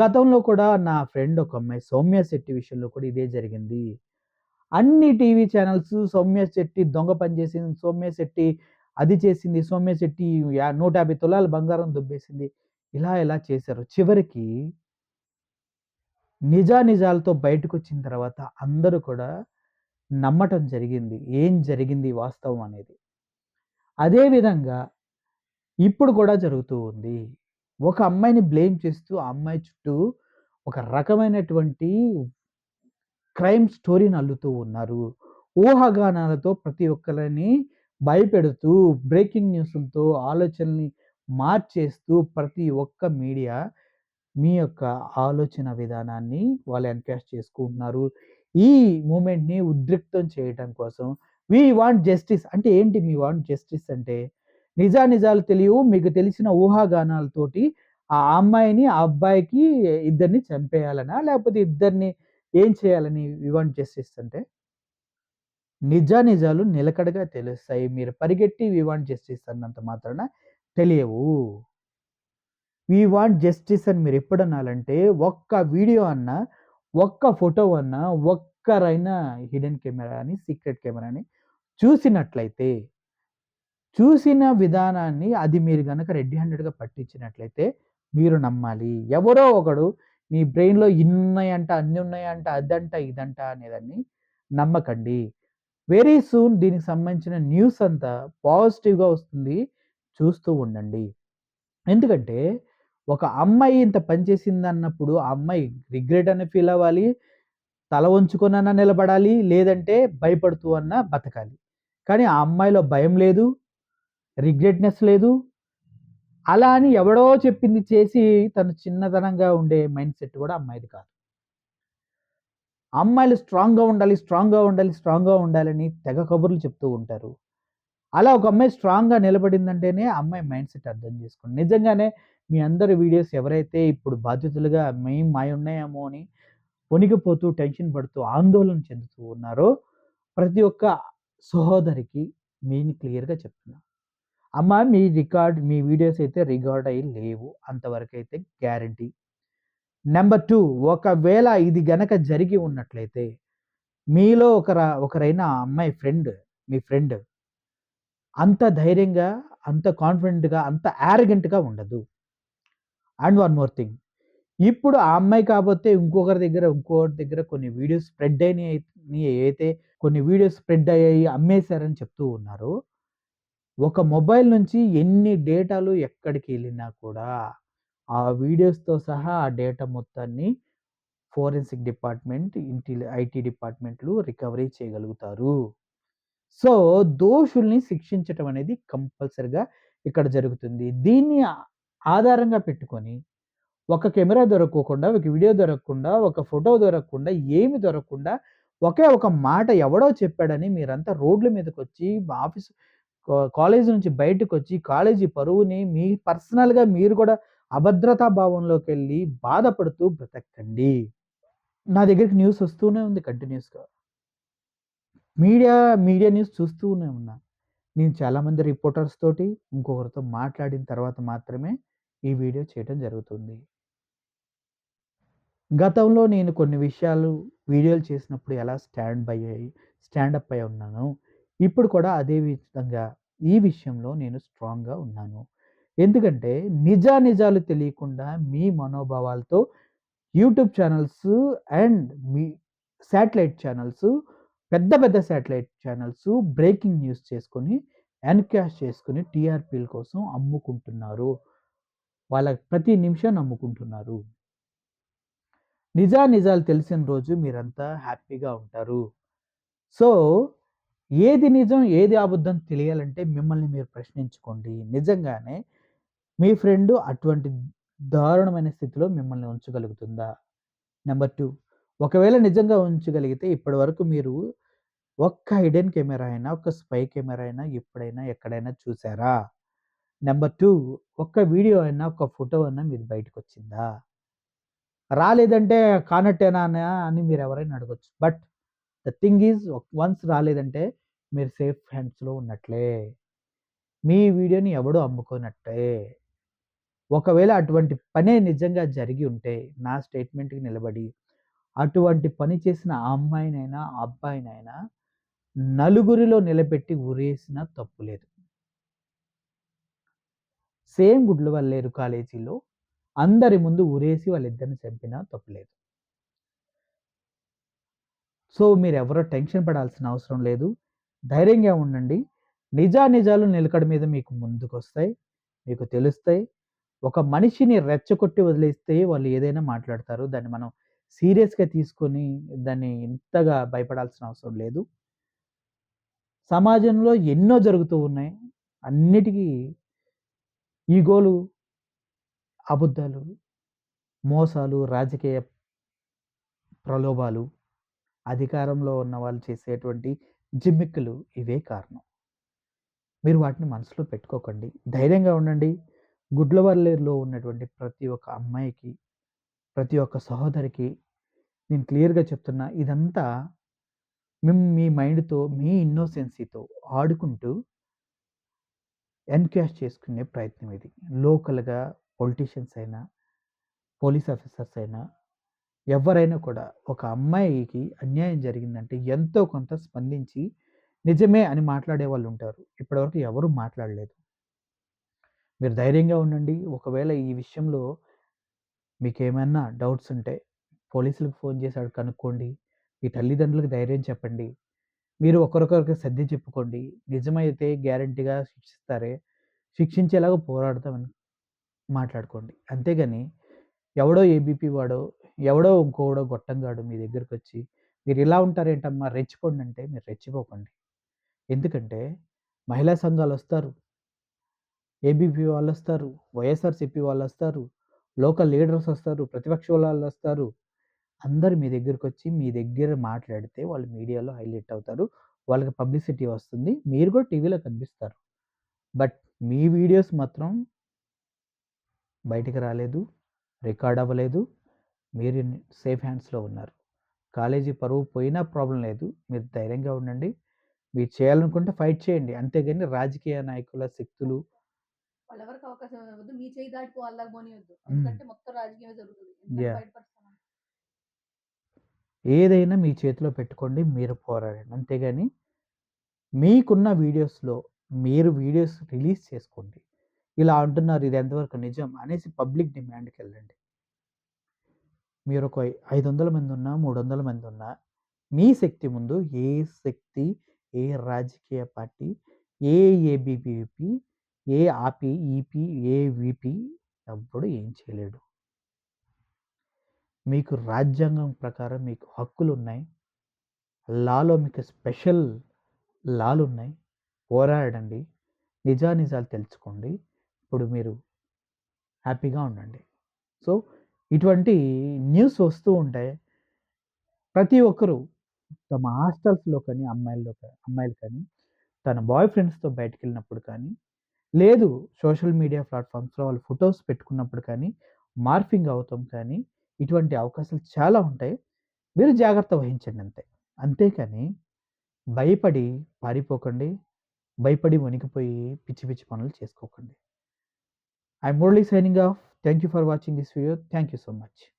గతంలో కూడా నా ఫ్రెండ్ ఒక అమ్మాయి సౌమ్య శెట్టి విషయంలో కూడా ఇదే జరిగింది. అన్ని టీవీ ఛానల్స్ సౌమ్య శెట్టి దొంగ పని చేసింది. సౌమ్య శెట్టి అది చేసింది. సౌమ్య శెట్టి నూట యాభై తులాల బంగారం దుబ్బేసింది ఇలా ఇలా చేశారు. చివరికి నిజానిజాలతో బయటకొచ్చిన తర్వాత అందరూ కూడా నమ్మటం జరిగింది. ఏం జరిగింది వాస్తవం అనేది. అదేవిధంగా ఇప్పుడు కూడా జరుగుతూ ఉంది. ఒక అమ్మాయిని బ్లేమ్ చేస్తూ ఆ అమ్మాయి చుట్టూ ఒక రకమైనటువంటి క్రైమ్ స్టోరీని అల్లుతూ ఉన్నారు. ఊహాగానాలతో ప్రతి ఒక్కరిని భయపెడుతూ, బ్రేకింగ్ న్యూస్లతో ఆలోచనని మార్చేస్తూ ప్రతి ఒక్క మీడియా మీ యొక్క ఆలోచన విధానాన్ని వాళ్ళు ఎన్‌కాష్ చేసుకుంటున్నారు. ఈ మూమెంట్ని ఉద్రిక్తం చేయటం కోసం వీ వాంట్ జస్టిస్ అంటే ఏంటి మీ వాంట్ జస్టిస్ అంటే? నిజానిజాలు తెలియవు. మీకు తెలిసిన ఊహాగానాలతోటి ఆ అమ్మాయిని, ఆ అబ్బాయికి ఇద్దరిని చంపేయాలనా? లేకపోతే ఇద్దరిని ఏం చేయాలని వి చేసేస్తుంటే జస్టిస్ అంటే? నిజానిజాలు నిలకడగా తెలుస్తాయి. మీరు పరిగెట్టి వి వాంట్ జస్టిస్ అన్నంత మాత్రాన తెలియవు. వి వాంట్ జస్టిస్ అని మీరు ఎప్పుడనాలంటే ఒక్క వీడియో అన్నా, ఒక్క ఫోటో అన్నా, ఒక్కరైనా హిడెన్ కెమెరాని, సీక్రెట్ కెమెరాని చూసినట్లయితే, చూసిన విధానాన్ని అది మీరు కనుక రెడ్డి హ్యాండెడ్‌గా పట్టించినట్లయితే మీరు నమ్మాలి. ఎవరో ఒకడు నీ బ్రెయిన్‌లో ఇన్నున్నాయంట, అన్ని ఉన్నాయంట, అదంట, ఇదంట అనేదాన్ని నమ్మకండి. వెరీ సూన్ దీనికి సంబంధించిన న్యూస్ అంతా పాజిటివ్‌గా వస్తుంది. చూస్తూ ఉండండి. ఎందుకంటే ఒక అమ్మాయి ఇంత పనిచేసింది అన్నప్పుడు ఆ అమ్మాయి రిగ్రెట్ అని ఫీల్ అవ్వాలి. తల వంచుకొనన్నా నిలబడాలి. లేదంటే భయపడుతూ అన్నా బతకాలి. కానీ ఆ అమ్మాయిలో భయం లేదు. రిగ్రెట్‌నెస్ లేదు. అలా అని ఎవడో చెప్పింది చేసి తను చిన్నతనంగా ఉండే మైండ్ సెట్ కూడా అమ్మాయిది కాదు. అమ్మాయిలు స్ట్రాంగ్‌గా ఉండాలి, స్ట్రాంగ్‌గా ఉండాలి, స్ట్రాంగ్‌గా ఉండాలని తెగ కబుర్లు చెప్తూ ఉంటారు. అలా ఒక అమ్మాయి స్ట్రాంగ్‌గా నిలబడిందంటేనే అమ్మాయి మైండ్ సెట్ అర్థం చేసుకోండి. నిజంగానే మీ అందరి వీడియోస్ ఎవరైతే ఇప్పుడు బాధ్యతలుగా మేము మాయున్నాయేమో అని వణికిపోతూ, టెన్షన్ పడుతూ, ఆందోళన చెందుతూ ఉన్నారో ప్రతి ఒక్క సహోదరికి నేను క్లియర్‌గా చెప్తున్నా. అమ్మ మీ రికార్డ్ మీ వీడియోస్ అయితే రికార్డ్ అయ్యి లేవు. అంతవరకైతే గ్యారంటీ. నెంబర్ టూ ఒకవేళ ఇది గనక జరిగి ఉన్నట్లయితే మీలో ఒకర ఒకరైన ఆ అమ్మాయి ఫ్రెండ్, మీ ఫ్రెండ్ అంత ధైర్యంగా, అంత కాన్ఫిడెంట్‌గా, అంత యారగెంట్‌గా ఉండదు. And one more thing. ఇప్పుడు ఆ అమ్మాయి కాకపోతే ఇంకొకరి దగ్గర, ఇంకొకరి దగ్గర కొన్ని వీడియోస్ స్ప్రెడ్ అయినాయి అయితే కొన్ని వీడియోస్ స్ప్రెడ్ అయ్యాయి, అమ్మేశారని చెప్తూ ఉన్నారు ఒక మొబైల్ నుంచి ఎన్ని డేటాలు ఎక్కడికి వెళ్ళినా కూడా ఆ వీడియోస్‌తో సహా ఆ డేటా మొత్తాన్ని ఫోరెన్సిక్ డిపార్ట్‌మెంట్, ఇంటి ఐటీ డిపార్ట్‌మెంట్‌లు రికవరీ చేయగలుగుతారు. సో, దోషుల్ని శిక్షించటం అనేది కంపల్సరిగా ఇక్కడ జరుగుతుంది. దీన్ని ఆధారంగా పెట్టుకొని ఒక కెమెరా దొరకకుండా ఒక వీడియో దొరకకుండా, ఒక ఫోటో దొరకకుండా, ఏమి దొరకకుండా ఒకే ఒక మాట ఎవడో చెప్పాడని మీరంతా రోడ్ల మీదకొచ్చి ఆఫీస్ కాలేజీ నుంచి బయటకొచ్చి కాలేజీ పరువుని మీ పర్సనల్‌గా మీరు కూడా అభద్రతా భావంలోకెళ్ళి బాధపడుతూ బ్రతకండి. నా దగ్గరికి న్యూస్ వస్తూనే ఉంది కంటిన్యూస్గా మీడియా, మీడియా న్యూస్ చూస్తూనే ఉన్నా. నేను చాలామంది రిపోర్టర్స్ తోటి, ఇంకొకరితో మాట్లాడిన తర్వాత మాత్రమే ఈ వీడియో చేయటం జరుగుతుంది. గతంలో నేను కొన్ని విషయాలు వీడియోలు చేసినప్పుడు ఎలా స్టాండ్ బై అయ్యి స్టాండప్ అయి ఉన్నానో, ఇప్పుడు కూడా అదే విధంగా ఈ విషయంలో నేను స్ట్రాంగ్‌గా ఉన్నాను. ఎందుకంటే నిజానిజాలు తెలియకుండా మీ మనోభావాలతో యూట్యూబ్ ఛానల్స్ అండ్ మీ శాటిలైట్ ఛానల్స్ పెద్ద పెద్ద శాటిలైట్ ఛానల్స్ బ్రేకింగ్ న్యూస్ చేసుకొని, ఎన్‌కాష్ చేసుకొని టీఆర్‌పీల కోసం అమ్ముకుంటున్నారు. వాళ్ళ ప్రతి నిమిషం అమ్ముకుంటున్నారు. నిజా నిజాలు తెలిసిన రోజు మీరంతా హ్యాపీగా ఉంటారు. సో, ఏది నిజం, ఏది అబద్ధం తెలియాలంటే మిమ్మల్ని మీరు ప్రశ్నించుకోండి. నిజంగానే మీ ఫ్రెండ్ అటువంటి దారుణమైన స్థితిలో మిమ్మల్ని ఉంచగలుగుతుందా? నెంబర్ టూ ఒకవేళ నిజంగా ఉంచగలిగితే ఇప్పటివరకు మీరు ఒక్క హిడెన్ కెమెరా అయినా, ఒక్క స్పై కెమెరా అయినా ఎప్పుడైనా, ఎక్కడైనా చూసారా? నెంబర్ టూ ఒక్క వీడియో అయినా, ఒక్క ఫోటో అయినా మీరు బయటకు వచ్చిందా రాలేదంటే కానట్టేనా అని మీరు ఎవరైనా అడగొచ్చు. But the thing is once రాలేదంటే మీరు సేఫ్ హ్యాండ్స్‌లో ఉన్నట్లే. మీ వీడియోని ఎవడు అమ్ముకున్నట్టే ఒకవేళ అటువంటి పనే నిజంగా జరిగి ఉంటే నా స్టేట్మెంట్‌కి నిలబడి, అటువంటి పని చేసిన ఆ అమ్మాయినైనా, ఆ అబ్బాయినైనా నలుగురిలో నిలబెట్టి ఉరేసిన తప్పు లేదు. సేమ్ లేరు కాలేజీలో అందరి ముందు ఉరేసి వాళ్ళిద్దరిని చంపినా తప్పులేదు. సో, మీరు ఎవరో టెన్షన్ పడాల్సిన అవసరం లేదు. ధైర్యంగా ఉండండి. నిజా నిజాలు నిలకడ మీద మీకు ముందుకు వస్తాయి మీకు తెలుస్తాయి. ఒక మనిషిని రెచ్చగొట్టి వదిలేస్తే వాళ్ళు ఏదైనా మాట్లాడతారు. దాన్ని మనం సీరియస్‌గా తీసుకొని దాన్ని ఇంతగా భయపడాల్సిన అవసరం లేదు. సమాజంలో ఎన్నో జరుగుతూ ఉన్నాయి. అన్నిటికీ ఈగోలు, అబద్ధాలు, మోసాలు, రాజకీయ ప్రలోభాలు, అధికారంలో ఉన్న వాళ్ళు చేసేటువంటి జిమ్మిక్కులు ఇవే కారణం. మీరు వాటిని మనసులో పెట్టుకోకండి. ధైర్యంగా ఉండండి. గుడ్లవల్లేరులో ఉన్నటువంటి ప్రతి ఒక్క అమ్మాయికి, ప్రతి ఒక్క సహోదరికి నేను క్లియర్‌గా చెప్తున్నా ఇదంతా మేము మీ మైండ్‌తో, మీ ఇన్నోసెన్సీతో ఆడుకుంటూ ఎన్‌క్యాష్ చేసుకునే ప్రయత్నం ఇది. లోకల్‌గా పొలిటీషియన్స్ అయినా, పోలీస్ ఆఫీసర్స్ అయినా, ఎవరైనా కూడా ఒక అమ్మాయికి అన్యాయం జరిగిందంటే ఎంతో కొంత స్పందించి నిజమే అని మాట్లాడే వాళ్ళు ఉంటారు. ఇప్పటివరకు ఎవరు మాట్లాడలేదు. మీరు ధైర్యంగా ఉండండి. ఒకవేళ ఈ విషయంలో మీకేమైనా డౌట్స్ ఉంటే పోలీసులకు ఫోన్ చేశాడు కనుక్కోండి. మీ తల్లిదండ్రులకు ధైర్యం చెప్పండి. మీరు ఒకరికొకరికి సర్ది చెప్పుకోండి. నిజమైతే గ్యారంటీగా శిక్షిస్తారే, శిక్షించేలాగా పోరాడతామని మాట్లాడుకోండి. అంతేగాని ఎవడో ఏబీపీ వాడో, ఎవడో ఇంకోడో గొట్టంగాడు మీ దగ్గరకొచ్చి మీరు ఇలా ఉంటారేంటమ్మా రెచ్చిపోండి అంటే మీరు రెచ్చిపోకండి. ఎందుకంటే మహిళా సంఘాలు వస్తారు ఏబీపీ వాళ్ళు వాళ్ళొస్తారు. వైఎస్ఆర్‌సీపీ వాళ్ళొస్తారు. లోకల్ లీడర్స్ వస్తారు. ప్రతిపక్ష వాళ్ళొస్తారు. అందరు మీ దగ్గరకొచ్చి మీ దగ్గర మాట్లాడితే వాళ్ళు మీడియాలో హైలైట్ అవుతారు. వాళ్ళకి పబ్లిసిటీ వస్తుంది. మీరు కూడా టీవీలో కనిపిస్తారు. బట్ మీ వీడియోస్ మాత్రం బయటికి రాలేదు. రికార్డ్ అవ్వలేదు. మీరు సేఫ్ హ్యాండ్స్‌లో ఉన్నారు. కాలేజీ పరువు పోయినా ప్రాబ్లమ్ లేదు. మీరు ధైర్యంగా ఉండండి. మీరు చేయాలనుకుంటే ఫైట్ చేయండి. అంతేగాని రాజకీయ నాయకుల శక్తులు అవకాశం. మీ చేయి. ఎందుకంటే మొత్తం. ఏదైనా మీ చేతిలో పెట్టుకోండి. మీరు పోరాడండి. అంతేగాని మీకున్న వీడియోస్‌లో మీరు వీడియోస్ రిలీజ్ చేసుకోండి. ఇలా అంటున్నారు ఇది ఎంతవరకు నిజం అనేసి పబ్లిక్ మీరు ఒక ఐదు వందల మంది ఉన్నా మూడు వందల మంది ఉన్నా మీ శక్తి ముందు ఏ శక్తి, ఏ రాజకీయ పార్టీ, ఏ ఏబీవీపీ, ఏ ఆపి, ఈపీ, ఏ వీపీ ఎప్పుడు ఏం చేయలేడు. మీకు రాజ్యాంగం ప్రకారం మీకు హక్కులు ఉన్నాయి లాలో మీకు స్పెషల్ లాలున్నాయి. పోరాడండి. నిజానిజాలు తెలుసుకోండి. ఇప్పుడు మీరు హ్యాపీగా ఉండండి. సో, ఇటువంటి న్యూస్ వస్తూ ఉంటాయి. ప్రతి ఒక్కరు తమ హాస్టల్స్‌లో కానీ, అమ్మాయిల్లో అమ్మాయిలు కానీ, తన బాయ్ ఫ్రెండ్స్‌తో బయటికెళ్ళినప్పుడు కానీ, లేదు సోషల్ మీడియా ప్లాట్‌ఫామ్స్‌లో వాళ్ళు ఫొటోస్ పెట్టుకున్నప్పుడు కానీ, మార్ఫింగ్ అవుతాం కానీ, ఇటువంటి అవకాశాలు చాలా ఉంటాయి. మీరు జాగ్రత్త వహించండి అంతే. అంతేకాని భయపడి పారిపోకండి. భయపడి వణికిపోయి పిచ్చి పిచ్చి పనులు చేసుకోకండి. I am signing off. Thank you for watching this video. Thank you so much.